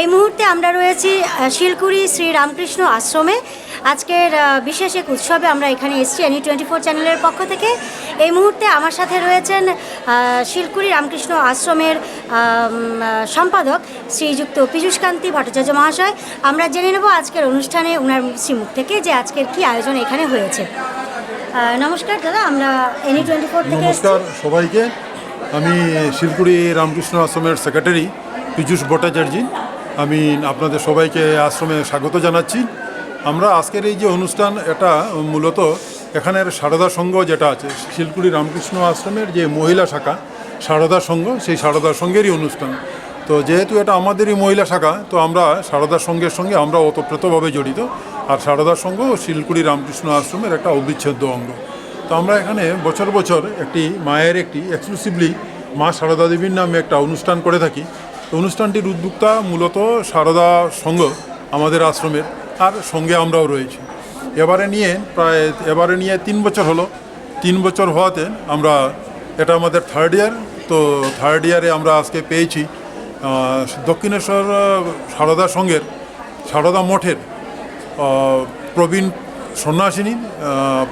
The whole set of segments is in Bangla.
এই মুহূর্তে আমরা রয়েছি শিলকুড়ি শ্রী রামকৃষ্ণ আশ্রমে। আজকের বিশেষ এক উৎসবে আমরা এখানে এসেছি এনি টোয়েন্টি ফোর চ্যানেলের পক্ষ থেকে। এই মুহূর্তে আমার সাথে রয়েছেন শিলকুড়ি রামকৃষ্ণ আশ্রমের সম্পাদক শ্রীযুক্ত পীযূষকান্তি ভট্টাচার্য মহাশয়। আমরা জেনে নেব আজকের অনুষ্ঠানে ওনার শ্রীমুখ থেকে যে আজকের কি আয়োজন এখানে হয়েছে। নমস্কার দাদা, আমরা এনি টোয়েন্টি ফোর থেকে নমস্কার সবাইকে। আমি শিলকুড়ি রামকৃষ্ণ আশ্রমের সেক্রেটারি পীযূষ ভট্টাচার্য। আমি আপনাদের সবাইকে আশ্রমে স্বাগত জানাচ্ছি। আমরা আজকের এই যে অনুষ্ঠান, এটা মূলত এখানের সারদা সংঘ যেটা আছে, শিলকুড়ি রামকৃষ্ণ আশ্রমের যে মহিলা শাখা, সারদা সংঘ, সেই সারদা সংঘেরই অনুষ্ঠান। তো যেহেতু এটা আমাদেরই মহিলা শাখা, তো আমরা সারদা সংঘের সঙ্গে আমরা ওতপ্রোতভাবে জড়িত। আর সারদা সংঘ শিলকুড়ি রামকৃষ্ণ আশ্রমের একটা অবিচ্ছেদ্য অঙ্গ। তো আমরা এখানে বছর বছর একটি মায়ের একটি এক্সক্লুসিভলি মা সারদা দেবীর নামে একটা অনুষ্ঠান করে থাকি। অনুষ্ঠানটির উদ্যোক্তা মূলত সারদা সংঘ আমাদের আশ্রমের আর সঙ্গে আমরাও রয়েছি। এবারে নিয়ে প্রায়, এবারে নিয়ে তিন বছর হলো। তিন বছর হওয়াতে আমরা, এটা আমাদের থার্ড ইয়ার তো থার্ড ইয়ারে আমরা আজকে পেয়েছি দক্ষিণেশ্বর সারদা সংঘের সারদা মঠের প্রবীণ সন্ন্যাসিনী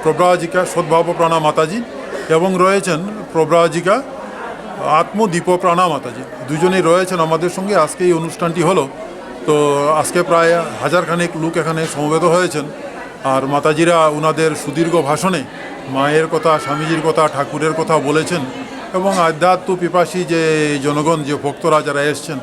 প্রব্রাজিকা সদ্ভাব প্রাণা মাতাজি এবং রয়েছেন প্রব্রাজিকা আত্মদীপ প্রাণা মাতাজি দুজনেই রয়েছেন আমাদের সঙ্গে। আজকে এই অনুষ্ঠানটি হলো। তো আজকে প্রায় হাজারখানেক লোক এখানে সমবেত হয়েছেন। আর মাতাজিরা ওনাদের সুদীর্ঘ ভাষণে মায়ের কথা, স্বামীজির কথা, ঠাকুরের কথা বলেছেন এবং আধ্যাত্ম পিপাসী যে জনগণ, যে ভক্তরা যারা এসছেন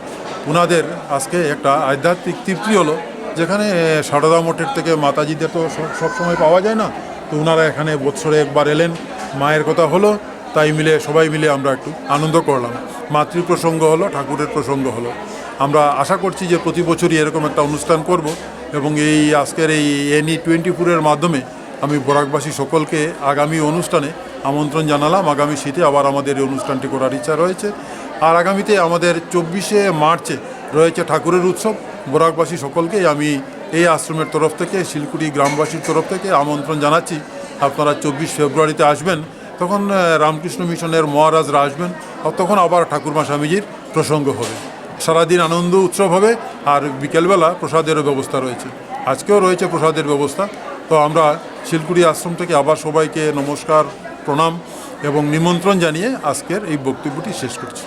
ওনাদের আজকে একটা আধ্যাত্মিক তৃপ্তি হলো। যেখানে সারদা মঠের থেকে মাতাজিদের তো সব- সবসময় পাওয়া যায় না। তো ওনারা এখানে বৎসরে একবার এলেন। মায়ের কথা হলো। তাই মিলে, সবাই মিলে আমরা একটু আনন্দ করলাম। মাতৃ প্রসঙ্গ হলো, ঠাকুরের প্রসঙ্গ হলো। আমরা আশা করছি যে প্রতি বছরই এরকম একটা অনুষ্ঠান করব এবং এই আজকের এই এনি টোয়েন্টি ফোরের মাধ্যমে আমি বরাকবাসী সকলকে আগামী অনুষ্ঠানে আমন্ত্রণ জানালাম। আগামী শীতে আবার আমাদের এই অনুষ্ঠানটি করার ইচ্ছা রয়েছে। আর আগামীতে আমাদের চব্বিশে মার্চে রয়েছে ঠাকুরের উৎসব। বরাকবাসী সকলকে আমি এই আশ্রমের তরফ থেকে শিলকুড়ি গ্রামবাসীর তরফ থেকে আমন্ত্রণ জানাচ্ছি। আপনারা চব্বিশ ফেব্রুয়ারিতে আসবেন তখন রামকৃষ্ণ মিশনের মহারাজরা আসবেন আর তখন আবার ঠাকুরমা স্বামীজির প্রসঙ্গ হবে। সারাদিন আনন্দ উৎসব হবে, আর বিকেলবেলা প্রসাদেরও ব্যবস্থা রয়েছে। আজকেও রয়েছে প্রসাদের ব্যবস্থা। তো আমরা শিলকুড়ি আশ্রম থেকে আবার সবাইকে নমস্কার, প্রণাম এবং নিমন্ত্রণ জানিয়ে আজকের এই বক্তব্যটি শেষ করছি।